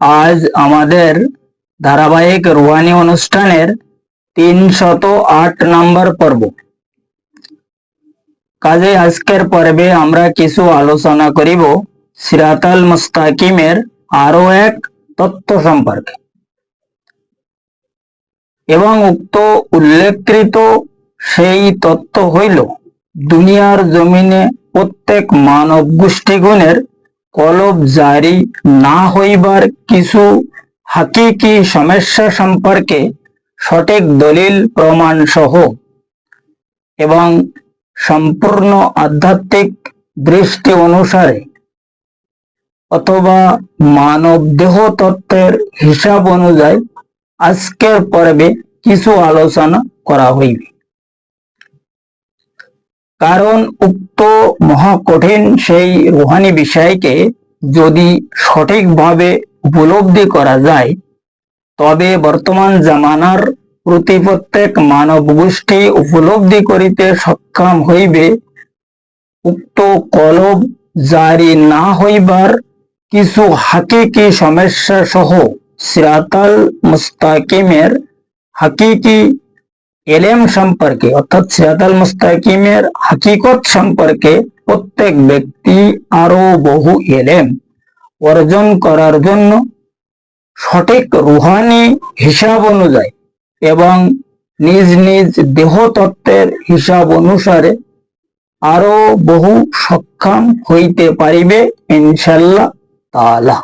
আজ আমাদের ধারাবাহিক রুহানি অনুষ্ঠানের তিনশত আট নম্বর পর্ব। কাজে আজকের পর্বে আমরা কিছু আলোচনা করিব সিরাতাল মুস্তাকিমের আরও এক তত্ত্ব সম্পর্কে। এবং উক্ত উল্লেখকৃত সেই তত্ত্ব হইল, দুনিয়ার জমিনে প্রত্যেক মানব গোষ্ঠীগণের কলব জারি না হইবার কিছু হাকিকি সমস্যা সম্পর্কে সঠিক দলিল প্রমাণ সহ এবং সম্পূর্ণ আধ্যাত্মিক দৃষ্টি অনুসারে অথবা মানব দেহ তত্ত্বের হিসাব অনুযায়ী আজকের পর্বে কিছু আলোচনা করা হইবে। কারণ উক্ত মহাকঠিন সেই রুহানি বিষয়কে যদি সঠিকভাবে উপলব্ধি করা যায়, তবে বর্তমান জামানার প্রতি প্রত্যেক মানব গোষ্ঠী উপলব্ধি করিতে সক্ষম হইবে। উক্ত কলব জারি না হইবার কিছু হাকিকি সমস্যা সহ সিরাতাল মুস্তাকিমের হাকিকি এলেম সম্পর্কে, অর্থাৎ সিরাতাল মুস্তাকিমের হাকিকত সম্পর্কে প্রত্যেক ব্যক্তি আরও বহু এলেম অর্জন করার জন্য সঠিক রুহানি হিসাব অনুযায়ী এবং নিজ নিজ দেহ তত্ত্বের হিসাব অনুসারে আরও বহু সক্ষম হইতে পারিবে ইনশাল্লাহ তাআলা।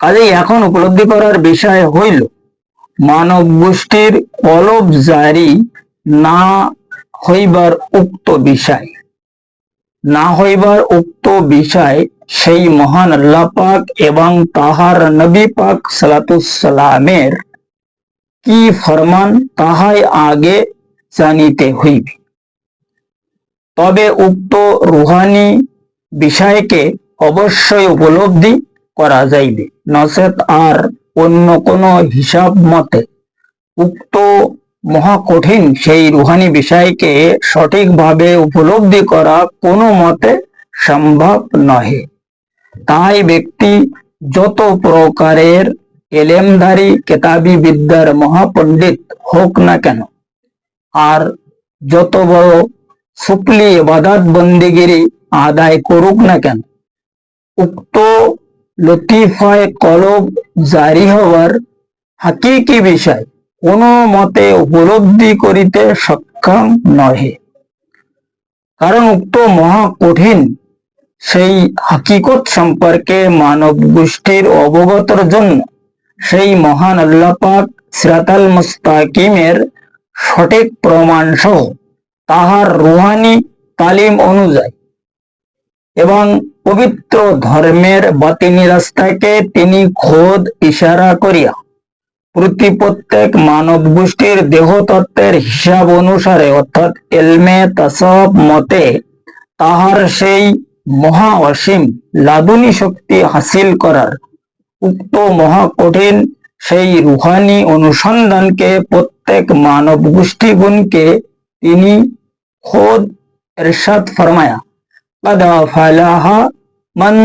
কাজেই এখন উপলব্ধি করার বিষয় হইল মানব গোষ্ঠীর কলব জারি না হইবার উক্ত বিষয়। না হইবার উক্ত বিষয় সেই মহান আল্লাহ এবং তাহার নবী পাক সালাতুসালামের কি ফরমান তাহাই আগে জানিতে হইবে। তবে উক্ত রুহানি বিষয়কে অবশ্যই উপলব্ধি করা যাইবে। নচেত আর অন্য কোন হিসাব মতে, উক্ত মহাকঠিন সেই রুহানি বিষয়কে সঠিকভাবে উপলব্ধি করা কোনো মতে সম্ভব নহে। তাই ব্যক্তি যত প্রকারের এলেমধারী কেতাবি বিদ্যার মহাপণ্ডিত হোক না কেন, আর যত বড় সুপলি ইবাদত বন্দিগিরি আদায় করুক না কেন, উক্ত লতিফায় কলব জারি হওয়ার হাকিকি বিষয়। কোনো মতে উপলব্ধি করিতে সক্ষম নহে। কারণ উক্ত মহা কঠিন সেই হাকিকত সম্পর্কে মানব গোষ্ঠীর অবগতর জন্য সেই মহান আল্লাহ পাক সিরাতাল মুস্তাকিমের সঠিক প্রমাণ সহ তাহার রুহানি তালিম অনুযায়ী। এবং পবিত্র ধর্মের বাতিনি রাস্তাকে তিনি খোদ ইশারা করিয়া প্রতি প্রত্যেক মানব গোষ্ঠীর দেহতত্ত্বের হিসাব অনুসারে, অর্থাৎ এলমে তাসব মতে, তাহার সেই মহা অসীম লাদুনি শক্তি হাসিল করার উক্ত মহা কঠিন সেই রুহানি অনুসন্ধানকে প্রত্যেক মানব গোষ্ঠীগুণকে তিনি খোদ এরশাদ ফরমায়া قد فلاح من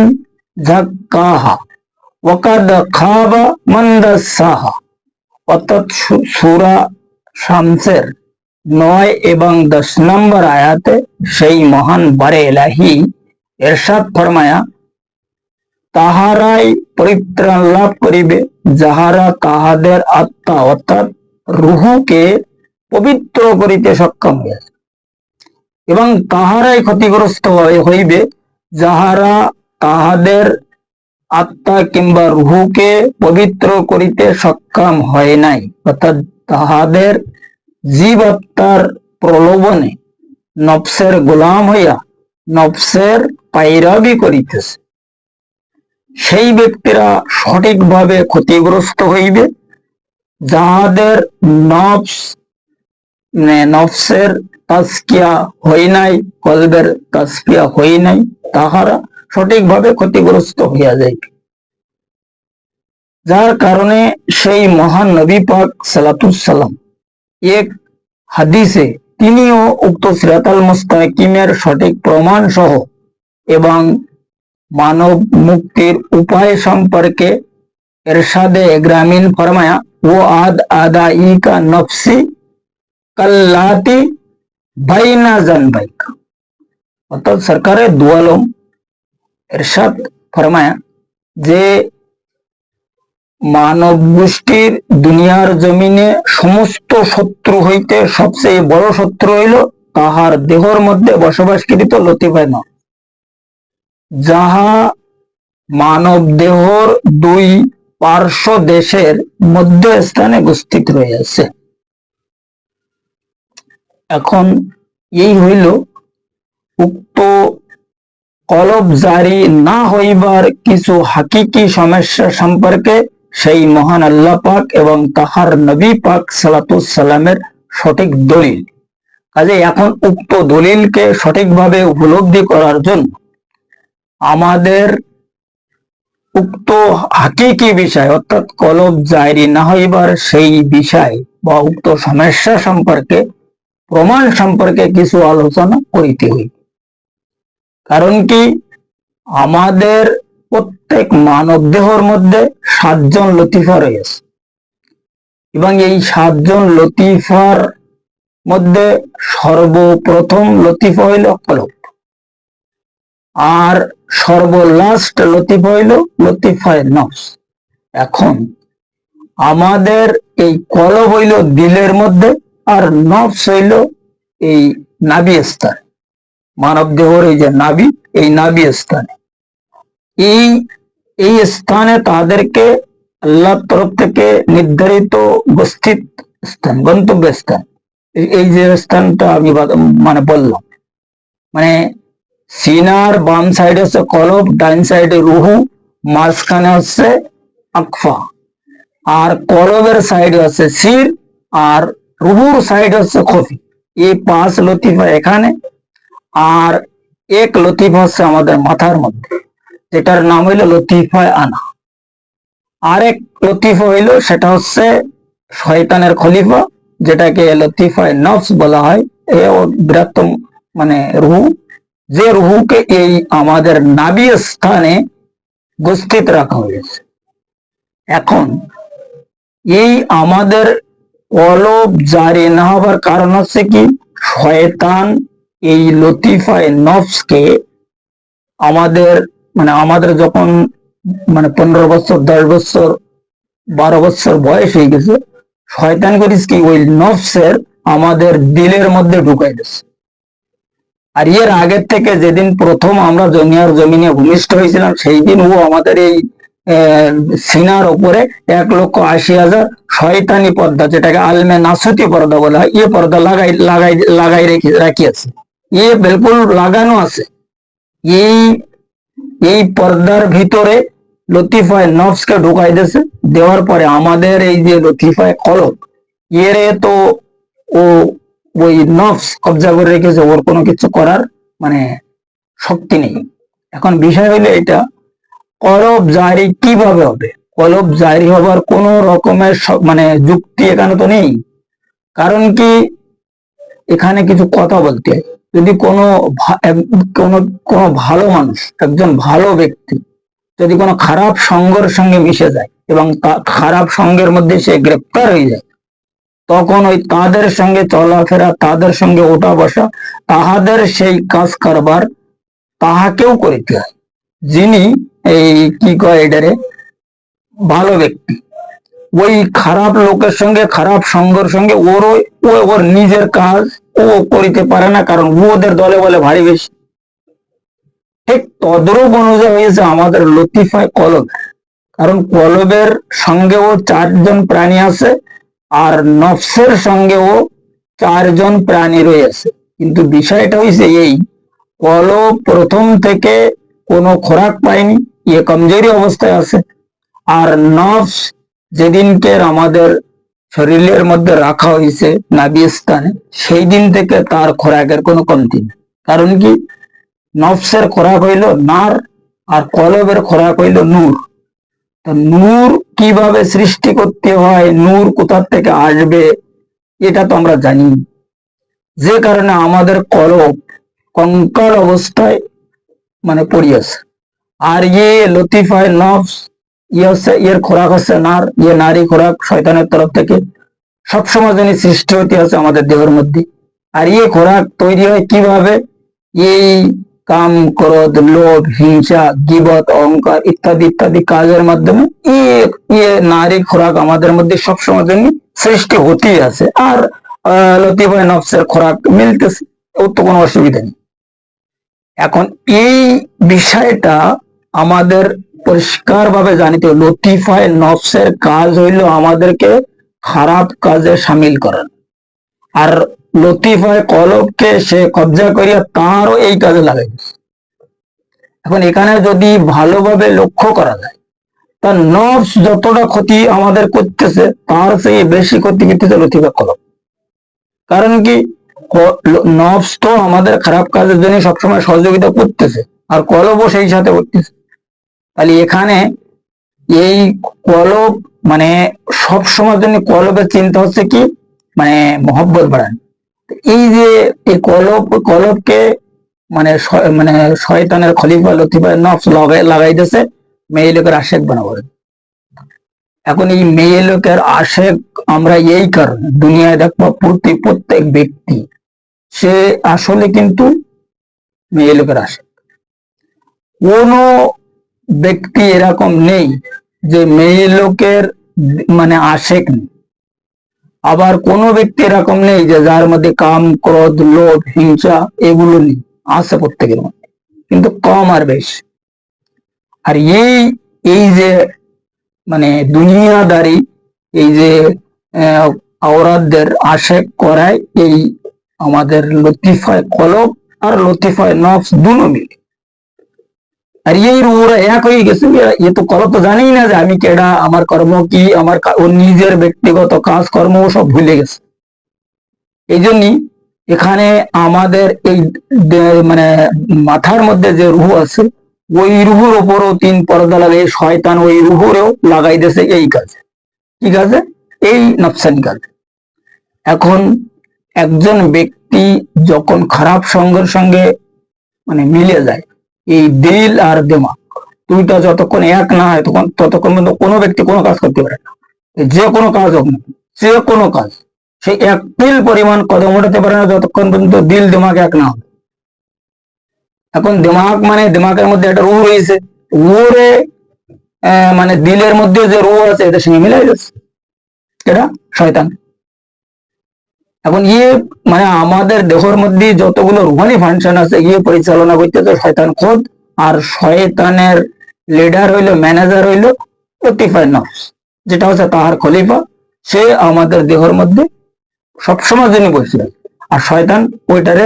زكاها وقد خاب من دساها অর্থাৎ সু- সূরা শামসের নয় এবং দশ নম্বর আয়াতে সেই মহান বারে এলাহি এরশাদ ফরমায়া তাহারাই পরিত্রাণ লাভ করিবে যাহারা তাহাদের আত্মা অর্থাৎ রুহকে পবিত্র করিতে সক্ষম হইয়াছে এবং তাহারাই ক্ষতিগ্রস্ত হইবে, যাহারা তাহাদের আত্মা কিংবা রুহুকে পবিত্র করিতে সক্ষম হয় নাই, অর্থাৎ তাহাদের জীব আত্মার প্রলোভনে নফসের গোলাম হইয়া নফসের পাইরাবি করিতেছে। সেই ব্যক্তিরা সঠিকভাবে ক্ষতিগ্রস্ত হইবে, যাহাদের নফস নফসের তাস্কিয়া হই নাই, কলবের তাস্কিয়া হই নাই, তাহারা সঠিকভাবে ক্ষতিগ্রস্ত হইয়া যাইবে যার কারণে সেই মহান নবী পাক সালাতুসাল্লাম এক হাদিসে তিনিও উক্ত সিরাতাল মুস্তাকিমের সঠিক প্রমাণ সহ এবং মানব মুক্তির উপায় সম্পর্কে এরশাদে গ্রামীণ ফরমায়া, ও আদ আদা ই কা নফসি কাল্লাতি বাইনা জান বাইকা। অর্থাৎ সরকারের দুয়ালম এরশাদ ফরমায়া যে মানব গোষ্ঠীর দুনিয়ার জমিনে সমস্ত শত্রু হইতে সবচেয়ে বড় শত্রু হইল তাহার দেহর মধ্যে বসবাসকৃত লতিফায় নয় যাহা মানব দেহর দুই পার্শ্ব দেশের মধ্যে স্থানে উপস্থিত রয়েছে। এখন এই হইল উক্ত কলব জারি না হইবার কিছু হাকিকি সমস্যা সম্পর্কে সেই মহান আল্লাহ পাক এবং তাহার নবী পাক সালাতুসাল্লামের সঠিক দলিল। কাজে এখন উক্ত দলিলকে সঠিকভাবে উপলব্ধি করার জন্য আমাদের উক্ত হাকিকি বিষয় অর্থাৎ কলব জারি না হইবার সেই বিষয় বা উক্ত সমস্যা সম্পর্কে প্রমাণ সম্পর্কে কিছু আলোচনা করিতে হইবে। কারণ কি, আমাদের প্রত্যেক মানব দেহর মধ্যে সাতজন লতিফা রয়েছে। এবং এই সাতজন লতিফার মধ্যে সর্বপ্রথম লতিফা হইল কলব। আর সর্বলাস্ট লতিফা হইল লতিফায় নফস। এখন, আমাদের এই কলব হইল দিলের মধ্যে আর নফস হইল এই নাবি স্থান। মানব দেহর এই যে নাবি এই নাবি স্থানে। এই এই স্থানে তাদেরকে আল্লাহর তরফ থেকে নির্ধারিত উপস্থিত স্থান, গন্তব্য স্থান। এই যে স্থানটা আমি মানে বললাম। মানে সিনার বাম সাইডে হচ্ছে কলব ডাইন সাইডে রুহু, মাঝখানে হচ্ছে আকফা। আর কলবের সাইডে হচ্ছে সির, আর রুহুর সাইড হচ্ছে খফি এই পাঁচ লতিফা এখানে আর এক লতিফা হচ্ছে আমাদের মাথার মধ্যে, যেটার নাম হইল লতিফায় আনা। আরেক লতিফা হইল, সেটা হচ্ছে শয়তানের খলিফা, যেটাকে লতিফায় নফস বলা হয়। এ বৃহত্তম মানে রুহু। যে রুহুকে এই আমাদের নাবি স্থানে উপস্থিত রাখা হয়েছে। এখন এই আমাদের অলব জারি না হবার কারণ হচ্ছে কি? শয়তান এই লতিফায় নফসকে আমাদের মানে আমাদের যখন মানে পনেরো বছর, দশ বছর, বারো বছর বয়স হয়ে গেছে, শয়তান করিস কি? ওই নফসের আমাদের দিলের মধ্যে ঢুকাই দিচ্ছে আর এর আগের থেকে যেদিন প্রথম আমরা জমিয়ার জমিনে ভূমিষ্ঠ হয়েছিলাম, সেই দিন ও আমাদের এই সিনার উপরে এক লক্ষ আশি হাজার শয়তানি পর্দা, যেটাকে আলমে নাসুতি পর্দা বলা হয় ইয়ে পর্দা লাগাই লাগাই লাগাই রেখে, রাখিয়াছে। ইয়ে বিলকুল লাগানো আছে। এই এই পর্দার ভিতরে লতিফায় নফসকে ঢুকাই দিয়েছে। দেওয়ার পরে আমাদের এই যে লতিফায় কলক এরে তো ও, ওই নফস কবজা করে রেখেছে, ওর কোনো কিছু করার মানে শক্তি নেই। এখন বিষয় হইলে এটা কলব জারি কীভাবে হবে? কলব জারি হবার কোন রকমের মানে যুক্তি এখানে তো নেই। কারণ কি, এখানে কিছু কথা বলতে যদি কোনো কোনো ভালো মানুষ, একজন ভালো ব্যক্তি, যদি কোনো খারাপ সঙ্গের সঙ্গে মিশে যায় এবং খারাপ সঙ্গের মধ্যে সে গ্রেপ্তার হয়ে যায়, তখন ওই তাদের সঙ্গে চলাফেরা, তাদের সঙ্গে ওঠা বসা, তাহাদের সেই কাজ কারবার তাহাকেও করিতে হয়। যিনি এই কি কয় এটারে ভালো ব্যক্তি। ওই খারাপ লোকের সঙ্গে, খারাপ সঙ্গের সঙ্গে ওর ও ওর নিজের কাজ ও করিতে পারে না, কারণ ও ওদের দলে বলে ভারী বেশি। ঠিক তদ্রুপ অনুযায়ী হয়েছে আমাদের লতিফায় কলব। কারণ কলবের সঙ্গেও চারজন প্রাণী আছে, আর নফসের সঙ্গেও চারজন প্রাণী রয়েছে। কিন্তু বিষয়টা হয়েছে এই, কলব প্রথম থেকে কোনো খোরাক পায়নি। ইয়ে কমজোরি অবস্থায় আছে। আর নফস যেদিনকে আমাদের শরীরের মধ্যে রাখা হয়েছে নাবি স্থানে সেই দিন থেকে তার খোরাকের কোনো কমতি নেই। কারণ কি? নফসের খোরাক হইল নার আর কলবের খোরাক হইল নূর। তো নূর কীভাবে সৃষ্টি করতে হয়, নূর কোথার থেকে আসবে, এটা তো আমরা জানি যে কারণে আমাদের কলব কঙ্কাল অবস্থায় মানে পড়িয়াছে। আর ইয়ে লতিফায় নফস ইয়ে হচ্ছে এর খোরাক হচ্ছে নার ইয়ে নারী খোরাক শয়তানের তরফ থেকে। সবসময় যিনি সৃষ্টি হতে আছে আমাদের দেহের মধ্যে। আর ইয়ে খোরাক তৈরি হয় কীভাবে? এই কাম, ক্রোধ, লোভ, হিংসা, গিবত, অহংকার ইত্যাদি ইত্যাদি কাজের মাধ্যমে ইয়ে ইয়ে নারী খোরাক আমাদের মধ্যে সবসময় জন্য সৃষ্টি হতেই আছে। আর লতিফায় নফসের খোরাক মিলতেছে ওর তো কোনো অসুবিধা নেই। এখন এই বিষয়টা আমাদের পরিষ্কার ভাবে জানিতে লতিফায় নফসের কাজ হইল আমাদেরকে খারাপ কাজে সামিল করার আর লতিফায় কলবকে সে কবজা করিয়া তারও এই কাজে লাগাই এখন এখানে যদি ভালোভাবে লক্ষ্য করা যায় তার নফস যতটা ক্ষতি আমাদের করতেছে, তার চেয়ে বেশি ক্ষতি করতেছে লতিফা কলব। কারণ কি নফস তো আমাদের খারাপ কাজের জন্য সবসময় সহযোগিতা করতেছে, আর কলবও সেই সাথে করতেছে। তাহলে এখানে এই কলব মানে সব সময়ের জন্য কলবের চিন্তা হচ্ছে কি? মানে মহব্বত বাড়ানো। এই যে এই কলব, কলবকে মানে মানে শয়তানের খলিফা লতিফা নফস লাগাই লাগাইতেছে মেয়ে লোকের আশেক বানাবো এখন এই মেয়ে লোকের আশেক আমরা এই কারণে, দুনিয়ায় দেখব প্রতি, প্রত্যেক ব্যক্তি, সে আসলে কিন্তু মেয়ে লোকের আশেক। কোনো ব্যক্তি এরকম নেই যে মেয়ে লোকের মানে আশেক নেই। আবার কোনো ব্যক্তি এরকম নেই যে যার মধ্যে কাম, ক্রোধ, লোভ, হিংসা এগুলো নেই, আছে প্রত্যেকের মধ্যে। কিন্তু কম আর বেশি। আর এই এই যে মানে দুনিয়াদারি, এই যে আওরাতদের আশেক করায় এই আমাদের লতিফায় কলব আর লতিফায় নফস দুনো মিলে। আর এই ওরা এক হয়ে গেছে এ তো কলব তো জানেই না যে আমি কেডা, আমার কর্ম কি, আমার ওর নিজের ব্যক্তিগত কাজ কর্ম ও সব ভুলে গেছে। এই জন্যই এখানে আমাদের এই মানে মাথার মধ্যে যে রুহ আছে, ওই রুহুর ওপরও তিন পর্দা লাগে শয়তান ওই রুহুরেও লাগাই দিয়েছে এই কাজে। কি কাজে? এই নফসানি কাজে। এখন একজন ব্যক্তি যখন খারাপ সঙ্গের সঙ্গে মানে মিলে যায় এই দিল আর দেমাগ। দুইটা যতক্ষণ এক না হয় তখন ততক্ষণ পর্যন্ত কোনো ব্যক্তি কোনো কাজ করতে পারে না। যে কোনো কাজ হোক না যে কোনো কাজ। সে এক তিল পরিমাণ কদম উঠাতে পারে না যতক্ষণ পর্যন্ত দিল দিমাগ এক না হবে এখন দিমাগ মানে দিমাগের মধ্যে একটা রুহ রয়েছে। আহ, মানে দিলের মধ্যে যে রুহ আছে এটা সঙ্গে মিলাই যাচ্ছে। এটা শয়তান। এখন ইয়ে মানে আমাদের দেহের মধ্যে যতগুলো রুহানি ফাংশন আছে ইয়ে পরিচালনা করতেছে শয়তান খোদ, আর শয়তানের লিডার হইল ম্যানেজার হইল লতিফায় নফস যেটা হচ্ছে তাহার খলিফা। সে আমাদের দেহের মধ্যে সবসময় জন্য বসছিল আর শয়তান ওইটারে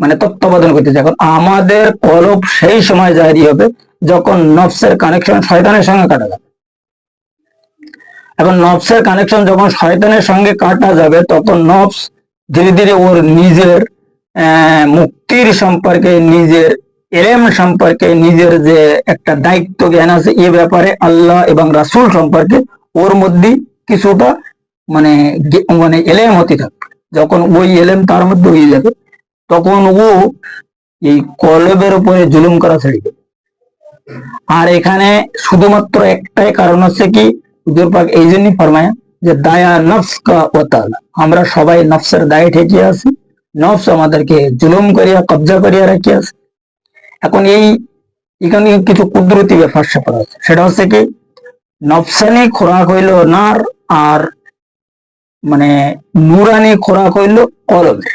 মানে তত্ত্বাবধান করতেছে। এখন আমাদের কলব সেই সময় জারি হবে, যখন নফসের কানেকশন শয়তানের সঙ্গে কাটা যাবে। এখন নফসের কানেকশন যখন শয়তানের সঙ্গে কাটা যাবে, তখন নফস ধীরে ধীরে ওর নিজের মুক্তির সম্পর্কে, নিজের এলেম সম্পর্কে, নিজের যে একটা দায়িত্ব জ্ঞান আছে, এ ব্যাপারে আল্লাহ এবং রাসূল সম্পর্কে ওর মধ্যে কিছুটা মানে মানে এলেম হতে থাকবে। যখন ওই এলেম তার মধ্যে হয়ে যাবে, তখন ও এই কলবের উপরে জুলুম করা ছেড়ে আর এখানে শুধুমাত্র একটাই কারণ হচ্ছে কি পাক এই জন্যই ফরমায় যে দায়া নফস কা আমরা সবাই নফসের দায়ে ঠেকে আছি, নফস আমাদেরকে জুলুম করিয়া, কবজা করিয়া রাখি আছে। এখন এই এখানে কিছু কুদরতি ব্যাপার স্যাপার আছে। সেটা হচ্ছে কি, নফসানি খোরাক হইল নার আর মানে নুরানি খোরাক হইল কলমের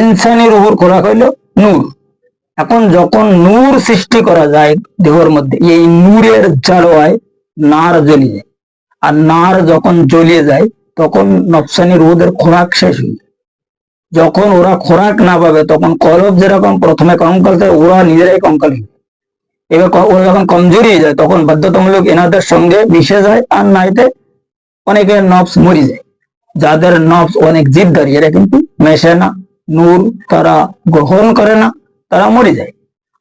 ইনসানি রুহুর খোরাক হইল নূর। এখন যখন নূর সৃষ্টি করা যায় দেহর মধ্যে, এই নূরের জ্বালোয় নার জ্বলিয়ে আর নার যখন জ্বলিয়ে যায়, তখন নফসানি রুহুদের খোরাক শেষ হয়ে যায়। যখন ওরা খোরাক না পাবে, তখন কলব যেরকম প্রথমে কঙ্কাল থাকে, ওরা নিজেরাই কঙ্কাল। এবার ওরা যখন কমজোরি হয়ে যায়, তখন বাধ্যতামূলক এনাদের সঙ্গে মিশে যায়, আর নাইতে অনেকের নফস মরে যায়। যাদের নফস অনেক জিদ্দারি, এরা কিন্তু মেশে না, নূর তারা গ্রহণ করে না, তারা মরে যায়।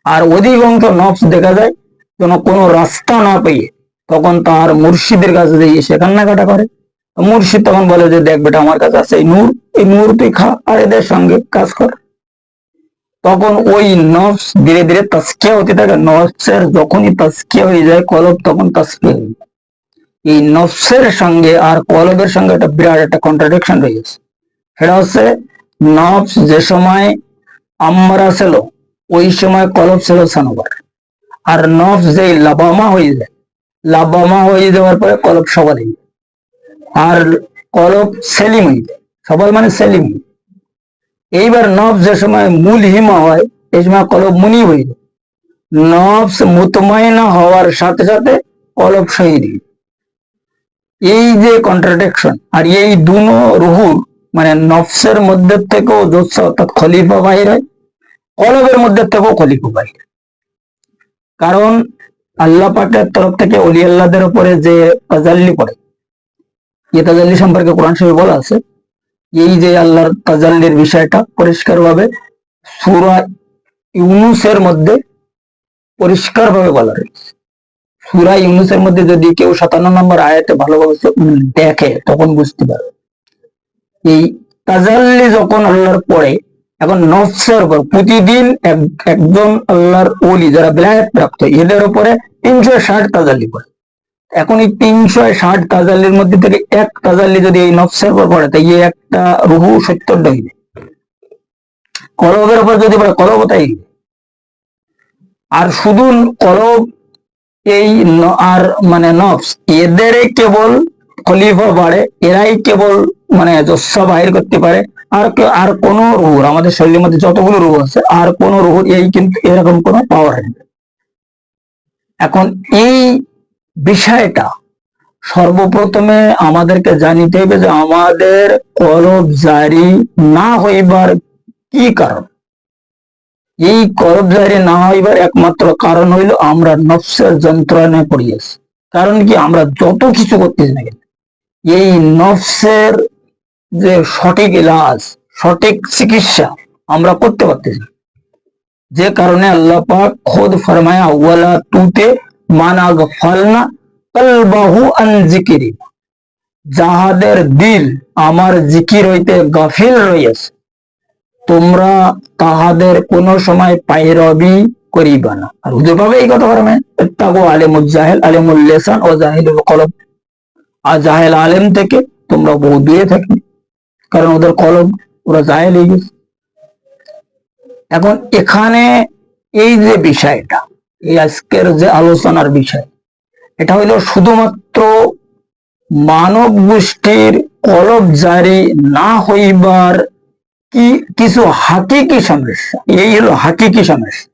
আর অধিকাংশ নফস দেখা যায় যেন কোনো রাস্তা না পেয়ে তখন তার মুর্শিদের কাছে যেয়ে সে কান্নাকাটা করে। মুর্শিদ তখন বলে যে, দেখ বেটা, আমার কাছে আছে এই নূর এই নূর তুই খা আর এদের সঙ্গে কাজ কর। তখন ওই নফস ধীরে ধীরে তাস্কিয়া হতে থাকে। নফসের যখনই তাস্কিয়া হয়ে যায়, কলব তখন তাস্কিয়া হয়ে যায়। এই নফসের সঙ্গে আর কলবের সঙ্গে একটা বিরাট একটা কন্ট্রাডিকশন রয়েছে সেটা হচ্ছে, নফস যে সময় আমরা ছিল, ওই সময় কলব ছিল সানোবার। আর নফস যে লাবামা হয়ে যায় লাবামা হয়ে যাওয়ার পরে হয়ে যায় আর কলব সেলিম সবাই মানে সেলিম। এইবার নফস যে সময় মূল হিমা হয়, এই সময় কলব মুনি হয়ে যায়। নফস মুতমাইনা হওয়ার সাথে সাথে কলব শহীদ এই যে কন্ট্রাডিকশন আর এই দুনো রুহুর মানে নফসের মধ্যে থেকেও জোৎসা অর্থাৎ খলিফা বাহির হয় কলবের মধ্যে থেকেও খলিফা বাহির। কারণ আল্লাহ পাকের তরফ থেকে অলি আল্লাহদের উপরে যে তাজাল্লি পড়ে, এই তাজাল্লি সম্পর্কে কোরআন শরীফ বলা আছে, এই যে আল্লাহর তাজাল্লির বিষয়টা পরিষ্কার ভাবে সুরা ইউনুসের মধ্যে পরিষ্কার ভাবে বলা রয়েছে। সুরা ইউনুসের মধ্যে যদি কেউ সাতান্ন নম্বর আয়াতে ভালোভাবে দেখে, তখন বুঝতে পারবে। এই তাজাল্লি যখন আল্লাহর পরে এখন নফসের উপর প্রতিদিন একজন আল্লাহর ওলি যারা বিলায়ত প্রাপ্ত এদের উপরে তিনশো ষাট তাজাল্লি পড়ে। এখন এই তিনশো ষাট তাজাল্লির মধ্যে থেকে এক তাজাল্লি যদি এই নফসের উপর পড়ে তাই একটা রুহু সত্তর হইবে কলবের উপর যদি পড়ে, কলব তাই আর শুধু কলব এই আর মানে নফস এদের কেবল খলিফা বাড়ে, এরাই কেবল মানে জস্সা বাহির করতে পারে। আর আর কোন রুহুর, আমাদের শরীরের মধ্যে যতগুলো রুহ আছে, আর কোন রুহুর এই কিন্তু এরকম কোনো পাওয়ার নেই। এখন এই বিষয়টা সর্বপ্রথমে আমাদেরকে জানিতে হবে যে আমাদের কলব জারি না হইবার কি কারণ? এই করব জারি না হইবার একমাত্র কারণ হইল আমরা নফসের যন্ত্রণায় পড়িয়েছি কারণ কি? আমরা যত কিছু করতেছি না এই নফসের যে সঠিক ইলাজ, সঠিক চিকিৎসা আমরা করতে পারতেছি যে কারণে আল্লাহ পাক খোদ ফরমায়া ওয়ালা তুতে মানা গফালনা কলবাহু আন যাহাদের দিল আমার জিকির হইতে গাফিল রইয়াছে, তোমরা তাহাদের কোন সময় পায়রবি করিবা না। আর হুজুর ভাবে এই কথা ফরমায় ইত্তাকু আলিমুল জাহেল, আলিমুল লিসান ও জাহিলুল কলব। আর জাহেল আলেম থেকে তোমরা বহু দূরে থাকবে। কারণ ওদের কলম ওরা হয়ে গেছে এখন এখানে এই যে বিষয়টা, এই আজকের যে আলোচনার বিষয়, এটা হইল শুধুমাত্র মানব গোষ্ঠীর কলব জারি না হইবার কি কিছু হাকিকি সমস্যা? এই হলো হাকিকি সমস্যা।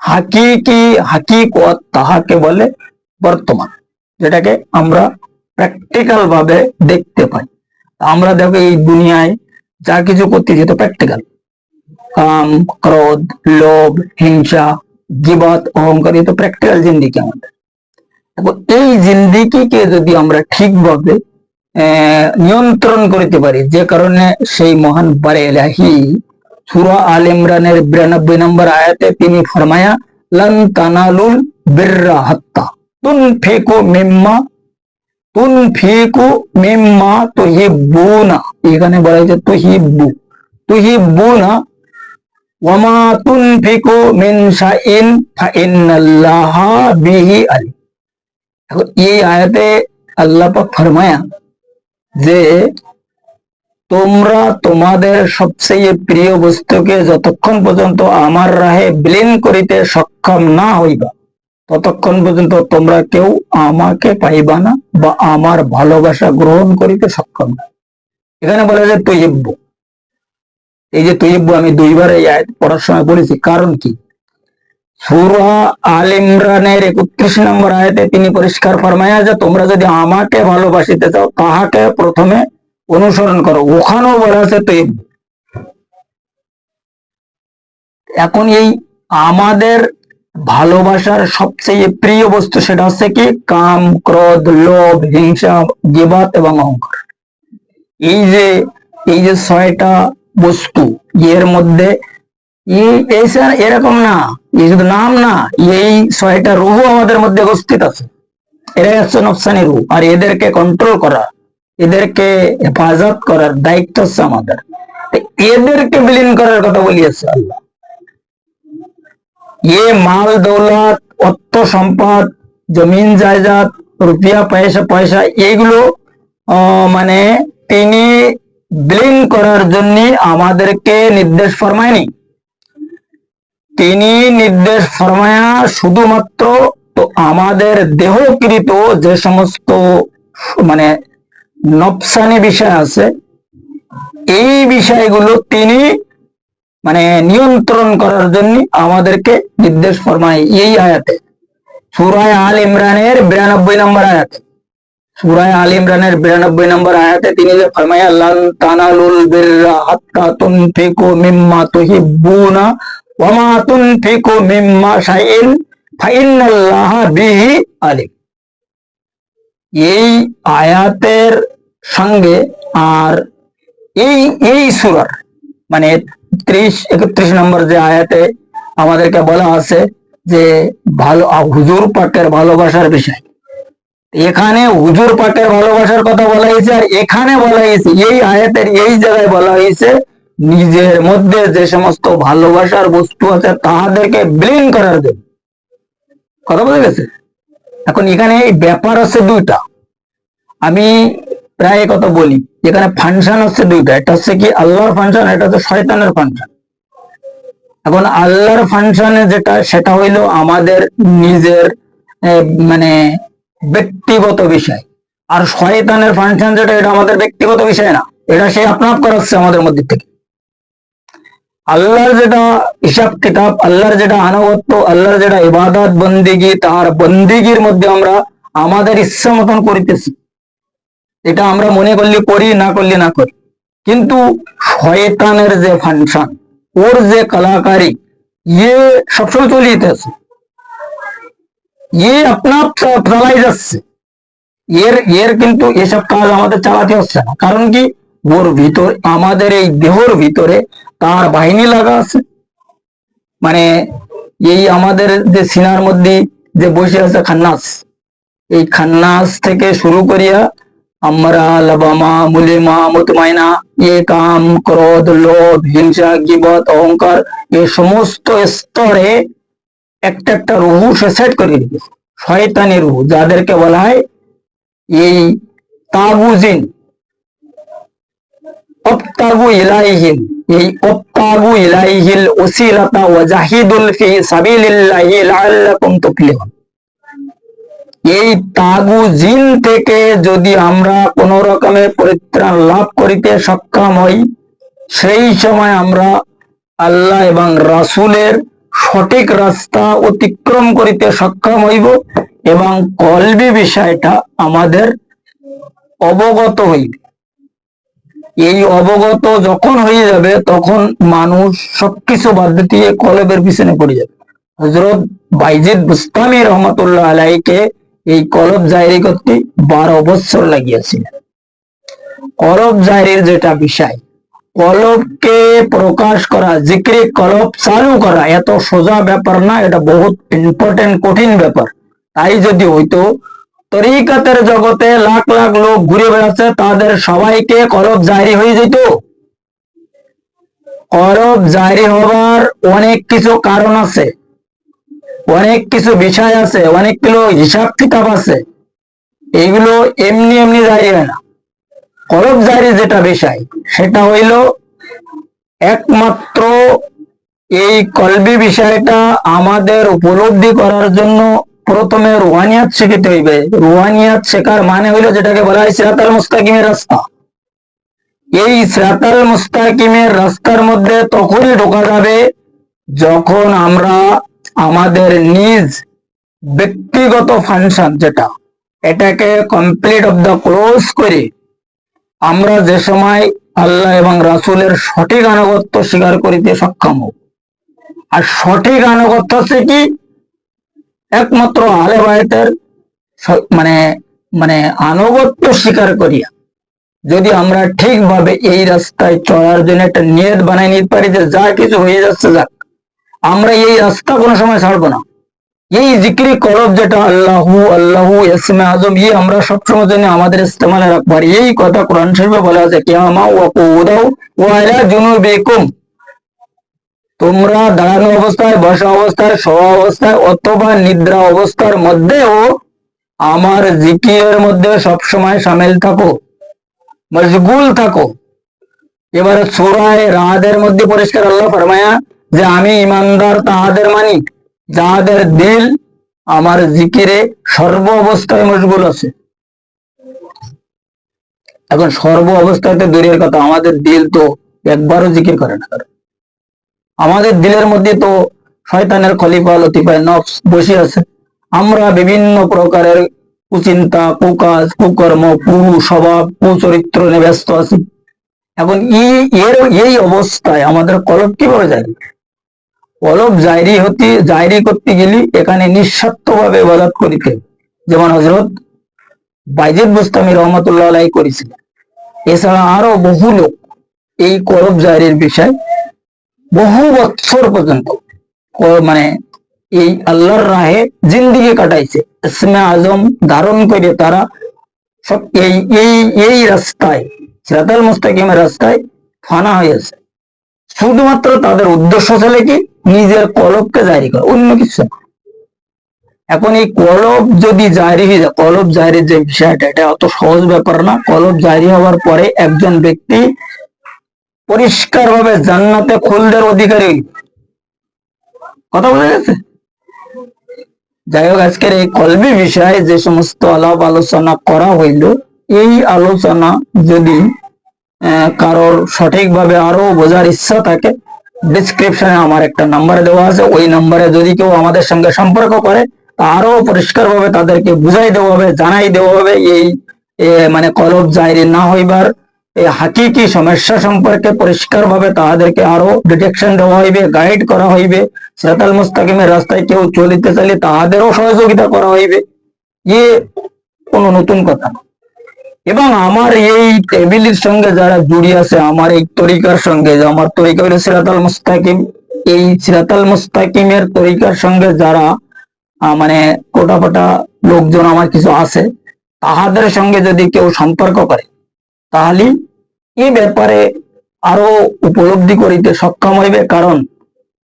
হাকিকি, হাকিকত তাহাকে বলে বর্তমান, যেটাকে আমরা প্র্যাকটিক্যাল ভাবে দেখতে পাই। আমরা দেখো এই দুনিয়ায় যা কিছু করতেছি তো প্র্যাকটিক্যাল কাম, ক্রোধ, লোভ, হিংসা, গিবত, অহংকার তো প্র্যাকটিক্যাল জিন্দিগি আমাদের। এই জিন্দিগিকে যদি আমরা ঠিকভাবে নিয়ন্ত্রণ করতে পারি, যে কারণে সেই মহান বারে এলাহি, সুরা আল ইমরানের বিরানব্বই নম্বর আয়াতে তিনি ফরমায়া, লন তানালুল বিররা হাত্তা তুন ফেকো মিম্মা তুন ফেকো মিম্মা তুহিব্বুনা। এখানে বলা হয়েছে তুহিব্বু। তুহিব্বুনা, ওয়ামা তুনফিকু মিন শাইইন ফাইন্নাল্লাহা বিহি আলিম এখন এই আয়াতে আল্লাহ পাক ফরমায়া যে তোমরা তোমাদের সবচেয়ে প্রিয় বস্তুকে যতক্ষণ পর্যন্ত আমার রাহে বিলীন করিতে সক্ষম না হইবা ততক্ষণ পর্যন্ত তোমরা কেউ আমাকে পাইবা না বা আমার ভালোবাসা গ্রহণ করিতে সক্ষম না। এখানে বলা যায় তৈব্য এই যে তৈব্য আমি দুইবার এই আয়াত পড়ার সময় বলেছি, কারণ কি? সুরা আল ইমরানের একত্রিশ নম্বর আয়াতে তিনি পরিষ্কার ফরমায়া যে তোমরা যদি আমাকে ভালোবাসিতে চাও, তাহাকে প্রথমে অনুসরণ করো। ওখানেও বলা আছে তৈব এখন এই আমাদের ভালোবাসার সবচেয়ে প্রিয় বস্তু সেটা হচ্ছে কি? কাম, ক্রোধ, লোভ, হিংসা গিবাত এবং অহংকার। এই যে এই যে ছয়টা বস্তু, এর মধ্যে এরকম না, এই শুধু নাম না, এই ছয়টা রুহ আমাদের মধ্যে উপস্থিত আছে। এরাই হচ্ছে নফসানি রুহ, আর এদেরকে কন্ট্রোল করা, এদেরকে হেফাজত করার দায়িত্ব হচ্ছে আমাদের। এদেরকে বিলীন করার কথা বলিয়েছে আল্লাহ। ये মাল দৌলত অর্থ সম্পদ জমিন জায়দাদ রুপিয়া পয়সা পয়সা এইগুলো মানে তিনি ব্লিন করার জন্য আমাদেরকে নির্দেশ ফরমায়নি তিনি নির্দেশ ফরমায়া শুধুমাত্র তো আমাদের দেহকৃত যে সমস্ত মানে নফসানি বিষয় আছে এই বিষয়গুলো তিনি মানে নিয়ন্ত্রণ করার জন্য আমাদেরকে নির্দেশ ফরমায় এই আয়াতে। সুরায় আল ইমরানের বিরানব্বই নম্বর আয়াতে। সুরায় আল ইমরানের বিরানব্বই নম্বর আয়াতে তিনি যে ফরমায় লান তানালুল বিররা হাত্তা তুনফিকু মিম্মা তুহিব্বুনা ওয়া মা তুনফিকু মিম্মা শাইইন ফাইন্নাল্লাহা বিহি আলিম। এই আয়াতের সঙ্গে আর এই এই সুরার মানে ত্রিশ, একত্রিশ নম্বর যে আয়াতে আমাদেরকে বলা আছে যে ভালো হুজুর পাকের ভালোবাসার বিষয়। এখানে হুজুর পাকের ভালোবাসার কথা বলা হয়েছে আর এখানে বলা হয়েছে, এই আয়াতের এই জায়গায় বলা হয়েছে, নিজের মধ্যে যে সমস্ত ভালোবাসার বস্তু আছে তাহাদেরকে ব্লিন করার জন্য। কথা বলে গেছে? এখন এখানে এই ব্যাপার আছে দুইটা। আমি প্রায় কথা বলি। এখানে ফাংশন হচ্ছে দুইটা। একটা হচ্ছে কি আল্লাহর ফাংশন এটা হচ্ছে শয়তানের ফাংশন এখন আল্লাহর ফাংশনে যেটা, সেটা হইল আমাদের নিজের মানে ব্যক্তিগত বিষয়। আর শয়তানের ফাংশন যেটা, এটা আমাদের ব্যক্তিগত বিষয় না। এটা সে আপনার করাচ্ছে আমাদের মধ্যে থেকে। আল্লাহর যেটা হিসাব কিতাব, আল্লাহর যেটা আনুগত্য, আল্লাহর যেটা ইবাদত, বন্দিগি, তার বন্দিগির মধ্যে আমরা আমাদের ইচ্ছা মতন করিতেছি। এটা আমরা মনে করলে করি, না করলে না করি। কিন্তু শয়তানের যে ফাংশন, ওর যে কলাকারী ইয়ে সবসময় চলিতেছে ইয়ে আপনা আপ চা- যাচ্ছে। এর এর কিন্তু এসব কাজ আমাদের চালাতে হচ্ছে না। কারণ কি? ওর ভিতর, আমাদের এই দেহর ভিতরে তার বাহিনী লাগা আছে। মানে এই আমাদের যে সিনার মধ্যে যে বসে আছে খান্নাস, এই খান্নাস থেকে শুরু করিয়া আমরা লবামা মুলিমা মুতমাইনা এ কাম ক্রোধ লোভ হিংসা গিবত অহংকার এই সমস্ত স্তরে একটা একটা রুহু সেট করে দিবে শয়তানি রুহু যাদেরকে বলা হয় এই তাগুজিন অপ্তাগু ইলাইহিম এই অপ্তাগু ইলাইহিল উসিলাতা ওয়া জাহিদুল ফি সাবিলিল্লাহি লাআল্লাকুম তুফলিহুন এই তাগু জিন থেকে যদি আমরা কোন রকমের পরিত্রাণ লাভ করিতে সক্ষম হই, সেই সময় আমরা আল্লাহ এবং রাসূলের সঠিক রাস্তা অতিক্রম করিতে সক্ষম হইব এবং কলবি বিষয়টা আমাদের অবগত হইবে। এই অবগত যখন হয়ে যাবে, তখন মানুষ সবকিছু বাদ দিয়ে কলবের পিছনে পড়ে যাবে। হজরত বাইজিদ বুস্তামি রহমতুল্লাহ আলাইকে এই কলব জারি করতে বারো বছর লাগিয়েছিলেন কলব জারির যেটা বিষয় কলবকে প্রকাশ করা, জিক্রি কলব চালু করা, এত সোজা ব্যাপার না, এটা বহুত ইম্পর্টেন্ট কঠিন ব্যাপার। তাই যদি হইতো, তরিকাতের জগতে লাখ লাখ লোক ঘুরে বেড়াচ্ছে, তাদের সবাইকে কলব জারি হয়ে যেত। কলব জারি হবার অনেক কিছু কারণ আছে। অনেক কিছু বিষয় আছে, অনেকগুলো হিসাব কিতাব আছে। এইগুলো এমনি এমনি জারি হয় না। কলব জারি যেটা বিষয়, সেটা হইল একমাত্র এই কলবি বিষয়টা আমাদের উপলব্ধি করার জন্য প্রথমে রুহানিয়াত শিখিতে হইবে। রুহানিয়াত শেখার মানে হইল যেটাকে বলা হয় সিরাতাল মুস্তাকিমের রাস্তা। এই সিরাতাল মুস্তাকিমের রাস্তার মধ্যে তখনই ঢোকা যাবে যখন আমরা আমাদের নিজ ব্যক্তিগত ফাংশন যেটা, এটাকে কমপ্লিট অফ দ্য ক্লোজ করে আমরা যে সময় আল্লাহ এবং রাসূলের সঠিক আনুগত্য স্বীকার করিতে সক্ষম হব। আর সঠিক আনুগত্য হচ্ছে কি? একমাত্র আলে বায়তের মানে মানে আনুগত্য স্বীকার করিয়া। যদি আমরা ঠিকভাবে এই রাস্তায় চলার জন্য একটা নিয়ত বানাই নিতে পারি যে যা কিছু হয়ে যাচ্ছে যাক আমরা এই রাস্তা কোনো সময় ছাড়বো না। এই জিক্রি করব যেটা আল্লাহু আল্লাহু ইসমে আজম এই আমরা সবসময় জন্য আমাদের ইস্তেমালে রাখব আর এই কথা কোরআন শরীফে বলা আছে কিয়ামা ওয়া কুদাউ ওয়া আলা জুনুবিকুম। তোমরা দাঁড়ানো অবস্থায়, বসা অবস্থায়, শোয়া অবস্থায় অথবা নিদ্রা অবস্থার মধ্যেও আমার জিকিরের মধ্যে সবসময় সামিল থাকো, মশগুল থাকো। এবারে সুরায় রাদের মধ্যে পরিষ্কার আল্লাহ ফরমায়া যে আমি ইমানদার তাহাদের মানি যাহাদের দিল আমার জিকিরে সর্ব অবস্থায় মশগুল আছে। এখন সর্ব অবস্থায় তো দূরের কথা, আমাদের দিল তো একবারও জিকির করে না আমাদের দিলের মধ্যে তো শয়তানের খলিফা লতিফায় নফস বসে আছে। আমরা বিভিন্ন প্রকারের কুচিন্তা, কুকাজ, কুকর্ম, কুরু, স্বভাব, কুচরিত্র নিয়ে ব্যস্ত আছি। এখন এই অবস্থায় আমাদের কলব কীভাবে যায়? কলব জায়রি হতে জায়রি করতে গেলে এখানে নিঃস্বার্থ ভাবে ইবাদত করিতে। যেমন হজরত বাইজিদ বুস্তামি রহমতুল্লাহ আলাই করেছিলেন এছাড়া আরও বহু লোক এই কলব জায়রির বিষয় বহু বছর পর্যন্ত মানে এই আল্লাহর রাহে জিন্দিগি কাটাইছে। ইসমে আজম ধারণ করে তারা সব এই এই এই রাস্তায়, সিরাতাল মুস্তাকিমের রাস্তায় ফানা হয়েছে। শুধুমাত্র তাদের উদ্দেশ্য ছিল কি? নিজের কলবকে জারি করা, অন্য কিছু এখন এই কলব যদি জারি হয়ে যায়, কলব জারির যে বিষয়টা, এটা অত সহজ ব্যাপার না। কলব জারি হওয়ার পরে একজন ব্যক্তি পরিষ্কার ভাবে জান্নাতে খুলদের অধিকারী। কথা বোঝা গেছে? যাই হোক আজকের এই কলবি বিষয়ে যে সমস্ত আলাপ আলোচনা করা হইল, এই আলোচনা যদি কারোর সঠিকভাবে আরও বোঝার ইচ্ছা থাকে ডিসক্রিপশনে আমার একটা নাম্বার দেওয়া আছে। ওই নাম্বারে যদি কেউ আমাদের সঙ্গে সম্পর্ক করে আরও পরিষ্কার ভাবে তাদেরকে বুঝাই দেওয়া হবে, জানাই দেওয়া হবে এই মানে কলব জায়রি না হইবার এই হাকিকি সমস্যা সম্পর্কে পরিষ্কার ভাবে তাদেরকে আরও ডিটেকশন দেওয়া হইবে গাইড করা হইবে। সেতাল মুস্তাকিমের রাস্তায় কেউ চলিতে চাইলে তাহাদেরও সহযোগিতা করা হইবে। ইয়ে কোনো নতুন কথা না। এবং আমার এই টেবিলের সঙ্গে যারা জুড়ে আছে, আমার এই তরিকার সঙ্গে, আমার তরিকা হলো সিরাতাল মুস্তাকিম। এই সিরাতাল মুস্তাকিমের তরিকার সঙ্গে যারা মানে কোটাপাটা লোকজন আমার কিছু আছে, তাহাদের সঙ্গে যদি কেউ সম্পর্ক করে, তাহলে এই ব্যাপারে আরও উপলব্ধি করিতে সক্ষম হইবে। কারণ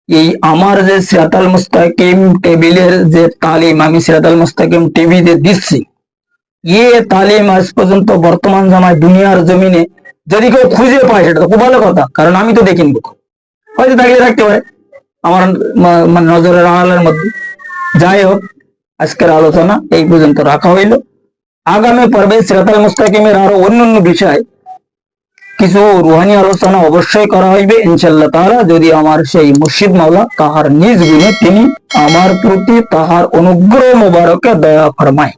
এই আমার যে সিরাতাল মুস্তাকিম টেবিলের যে তালিম, আমি সিরাতাল মুস্তাকিম টিভিতে দিচ্ছি। ইয়ে তালিম আজ পর্যন্ত বর্তমান জামায় দুনিয়ার জমিনে যদি কেউ খুঁজে পায়, সেটা তো খুব ভালো কথা, কারণ আমি তো দেখিনি হয়তো দাঁড়িয়ে রাখতে পারে, আমার মানে নজরের আড়ালের মধ্যে। যাই হোক, আজকের আলোচনা এই পর্যন্ত রাখা হইল। আগামী পর্বে সিরাতাল মুস্তাকিমের আরও অন্যান্য বিষয়, কিছু রুহানি আলোচনা অবশ্যই করা হইবে ইনশাল্লাহ তারা যদি আমার সেই মুর্শিদ মাওলা তাহার নিজ গুণে তিনি আমার প্রতি তাহার অনুগ্রহ মোবারকে দয়া ফরমায়।